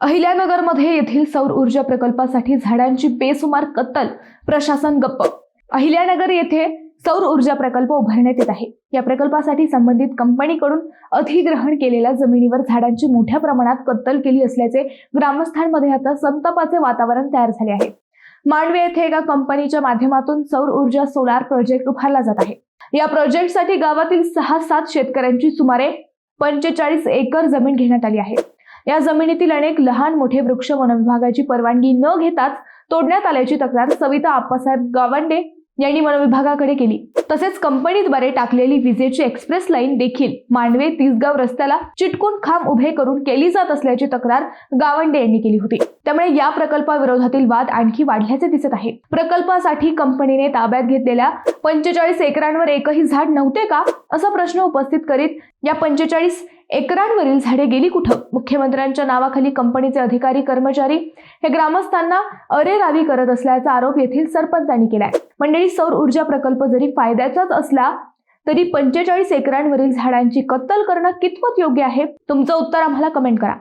अहिल्यानगरमध्ये येथील सौर ऊर्जा प्रकल्पासाठी झाडांची बेसुमार कत्तल. प्रशासन गप्प. अहिल्यानगर येथे सौर ऊर्जा प्रकल्प उभारण्यात येत आहे. या प्रकल्पासाठी संबंधित कंपनीकडून अधिग्रहण केलेल्या जमिनीवर झाडांची मोठ्या प्रमाणात कत्तल केली असल्याचे ग्रामस्थांमध्ये आता संतापाचे वातावरण तयार झाले आहे. मांडवे येथे एका कंपनीच्या माध्यमातून सौर ऊर्जा सोलार प्रोजेक्ट उभारला जात आहे. या प्रोजेक्टसाठी गावातील सहा सात शेतकऱ्यांची सुमारे पंचेचाळीस एकर जमीन घेण्यात आली आहे. या जमिनीतील अनेक लहान मोठे वृक्ष वनविभागाची परवानगी न घेताच तोडण्यात आल्याची तक्रार सविता आप्पासाहेब गावंडे यांनी वनविभागाकडे केली. तसेच कंपनीद्वारे टाकलेली विजेची एक्सप्रेस लाईन देखील मांडवे तिसगाव रस्त्याला चिटकून खांब उभे करून केली जात असल्याची तक्रार गावंडे यांनी केली होती. त्यामुळे या प्रकल्पाविरोधातील वाद आणखी वाढल्याचे दिसत आहे. प्रकल्पासाठी कंपनीने ताब्यात घेतलेल्या पंचेचाळीस एकरांवर एकही झाड नव्हते का? असा प्रश्न उपस्थित करीत या पंचेचाळीस एकरांवरील झाडे गेली कुठं? मुख्यमंत्र्यांच्या नावाखाली कंपनीचे अधिकारी कर्मचारी हे ग्रामस्थांना अरेरावी करत असल्याचा आरोप येथील सरपंचांनी केलाय. मंडळी सौर ऊर्जा प्रकल्प जरी फायद्याचाच असला तरी पंचेचाळीस एकरांवरील झाडांची कत्तल करणं कितपत योग्य आहे? तुमचं उत्तर आम्हाला कमेंट करा.